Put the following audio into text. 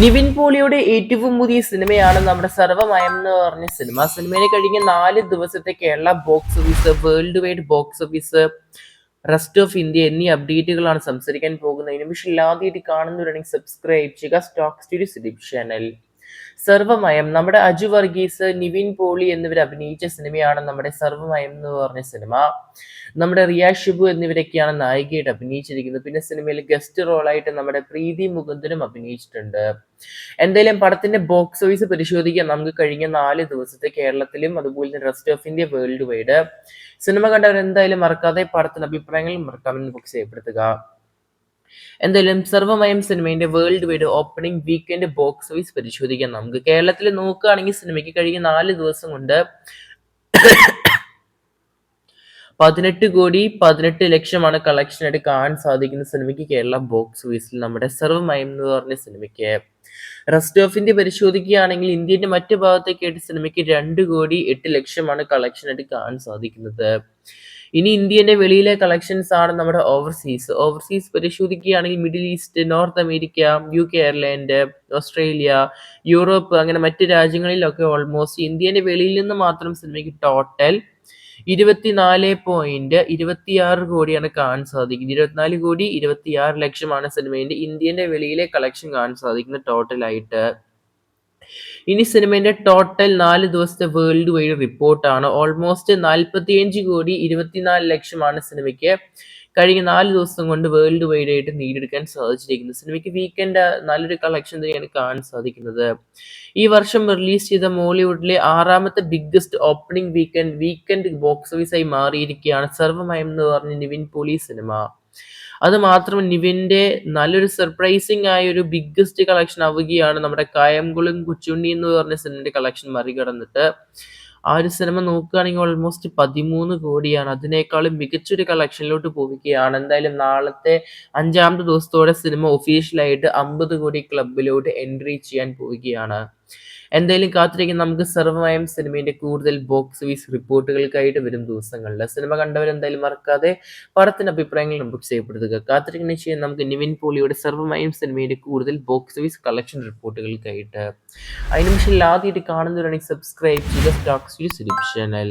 നിവിൻ പോളിയുടെ ഏറ്റവും പുതിയ സിനിമയാണ് നമ്മുടെ സർവമയം എന്ന് പറഞ്ഞ സിനിമ. സിനിമയിൽ കഴിഞ്ഞ നാല് ദിവസത്തെ Kerala box office worldwide box office rest of India എന്നീ അപ്ഡേറ്റുകളാണ് സംസാരിക്കാൻ പോകുന്നത്. നിമിഷം ഇല്ലാതെ കാണുന്നവരാണെങ്കിൽ സബ്സ്ക്രൈബ് ചെയ്യുക. സ്റ്റോക്ക് സ്റ്റുഡിയോ സിലിപ് ചാനൽ സർവമയം. നമ്മുടെ അജു വർഗീസ് നിവിൻ പോളി എന്നിവർ അഭിനയിച്ച സിനിമയാണ് നമ്മുടെ സർവമയം എന്ന് പറഞ്ഞ സിനിമ. നമ്മുടെ റിയ ഷിബു എന്നിവരൊക്കെയാണ് നായികയായിട്ട് അഭിനയിച്ചിരിക്കുന്നത്. പിന്നെ സിനിമയിൽ ഗസ്റ്റ് റോളായിട്ട് നമ്മുടെ പ്രീതി മുകുന്ദനും അഭിനയിച്ചിട്ടുണ്ട്. എന്തായാലും പടത്തിന്റെ ബോക്സ് ഓഫീസ് പരിശോധിക്കാൻ നമുക്ക് കഴിഞ്ഞ നാല് ദിവസത്തെ കേരളത്തിലും അതുപോലെ തന്നെ rest of India worldwide cinema കണ്ടവർ എന്തായാലും മറക്കാതെ പടത്തിന്റെ അഭിപ്രായങ്ങൾ മറക്കാമെന്ന് ബുക്ക് ചെയ്യപ്പെടുത്തുക. എന്തായാലും സർവമയം സിനിമയുടെ worldwide opening weekend box office പരിശോധിക്കാം നമുക്ക്. കേരളത്തിൽ നോക്കുകയാണെങ്കിൽ സിനിമയ്ക്ക് കഴിഞ്ഞ നാല് ദിവസം കൊണ്ട് പതിനെട്ട് കോടി പതിനെട്ട് ലക്ഷമാണ് കളക്ഷനായിട്ട് കാണാൻ സാധിക്കുന്ന സിനിമയ്ക്ക് കേരള ബോക്സ് ഓഫീസിൽ നമ്മുടെ സർവമയം എന്ന് പറഞ്ഞ സിനിമയ്ക്ക് റെസ്റ്റ് ഇന്ത്യ പരിശോധിക്കുകയാണെങ്കിൽ ഇന്ത്യന്റെ മറ്റു ഭാഗത്തേക്കായിട്ട് സിനിമയ്ക്ക് രണ്ട് കോടി എട്ട് ലക്ഷമാണ് കളക്ഷൻ ആയിട്ട് കാണാൻ സാധിക്കുന്നത്. ഇനി ഇന്ത്യന്റെ വെളിയിലെ കളക്ഷൻസ് ആണ് നമ്മുടെ ഓവർസീസ് ഓവർസീസ് പരിശോധിക്കുകയാണെങ്കിൽ Middle East North America U K Ireland Australia Europe അങ്ങനെ മറ്റ് രാജ്യങ്ങളിലൊക്കെ ഓൾമോസ്റ്റ് ഇന്ത്യന്റെ വെളിയിൽ നിന്ന് മാത്രം സിനിമയ്ക്ക് ടോട്ടൽ ഇരുപത്തിനാല് പോയിന്റ് ഇരുപത്തിയാറ് കോടിയാണ് കാണാൻ സാധിക്കുന്നത്. ഇരുപത്തിനാല് കോടി ഇരുപത്തിയാറ് ലക്ഷമാണ് സിനിമയുടെ ഇന്ത്യന്റെ വെളിയിലെ കളക്ഷൻ കാണാൻ സാധിക്കുന്നത് ടോട്ടലായിട്ട് ഇനി സിനിമയുടെ ടോട്ടൽ നാല് ദിവസത്തെ വേൾഡ് വൈഡ് റിപ്പോർട്ടാണ്. ഓൾമോസ്റ്റ് നാൽപ്പത്തിയഞ്ച് കോടി ഇരുപത്തിനാല് ലക്ഷമാണ് സിനിമയ്ക്ക് കഴിഞ്ഞ നാല് ദിവസം കൊണ്ട് വേൾഡ് വൈഡ് ആയിട്ട് നേടിയെടുക്കാൻ സാധിച്ചിരിക്കുന്നത്. സിനിമയ്ക്ക് വീക്കെൻഡ് നല്ലൊരു കളക്ഷൻ തന്നെയാണ് കാണാൻ സാധിക്കുന്നത്. ഈ വർഷം റിലീസ് ചെയ്ത മോളിവുഡിലെ ആറാമത്തെ biggest opening weekend weekend box ഓഫീസായി മാറിയിരിക്കുകയാണ് സർവമയം എന്ന് പറഞ്ഞ നിവിൻ പോലി സിനിമ. അത് മാത്രം നിവിന്റെ നല്ലൊരു സർപ്രൈസിങ് ആയ ഒരു ബിഗ്ഗസ്റ്റ് കളക്ഷൻ ആവുകയാണ് നമ്മുടെ കായംകുളം കൊച്ചുണ്ണി എന്ന് പറഞ്ഞ സിനിമയുടെ കളക്ഷൻ മറികടന്നിട്ട്. ആ ഒരു സിനിമ നോക്കുകയാണെങ്കിൽ ഓൾമോസ്റ്റ് പതിമൂന്ന് കോടിയാണ്. അതിനേക്കാളും മികച്ചൊരു കളക്ഷനിലോട്ട് പോവുകയാണ്. എന്തായാലും നാളത്തെ അഞ്ചാമത്തെ ദിവസത്തോടെ സിനിമ ഒഫീഷ്യലായിട്ട് അമ്പത് കോടി ക്ലബിലോട്ട് എൻട്രി ചെയ്യാൻ പോവുകയാണ്. എന്തായാലും കാത്തിരിക്കുന്ന നമുക്ക് സർവമയം സിനിമയുടെ കൂടുതൽ ബോക്സ് ഓഫീസ് റിപ്പോർട്ടുകൾക്കായിട്ട് വരും ദിവസങ്ങളിൽ. സിനിമ കണ്ടവർ എന്തായാലും മറക്കാതെ പടത്തിന്റെ അഭിപ്രായങ്ങൾ നമുക്ക് ചെയ്യപ്പെടുത്തുക. കാത്തിരിക്കുന്ന ചെയ്യാൻ നമുക്ക് നിവിൻ പോളിയുടെ സർവമയം സിനിമയുടെ കൂടുതൽ ബോക്സ് ഓഫീസ് കളക്ഷൻ റിപ്പോർട്ടുകൾക്കായിട്ട്. അതിന് പക്ഷേ ആദ്യമായിട്ട് കാണുന്നവരാണെങ്കിൽ സബ്സ്ക്രൈബ് ചെയ്യുക ചാനൽ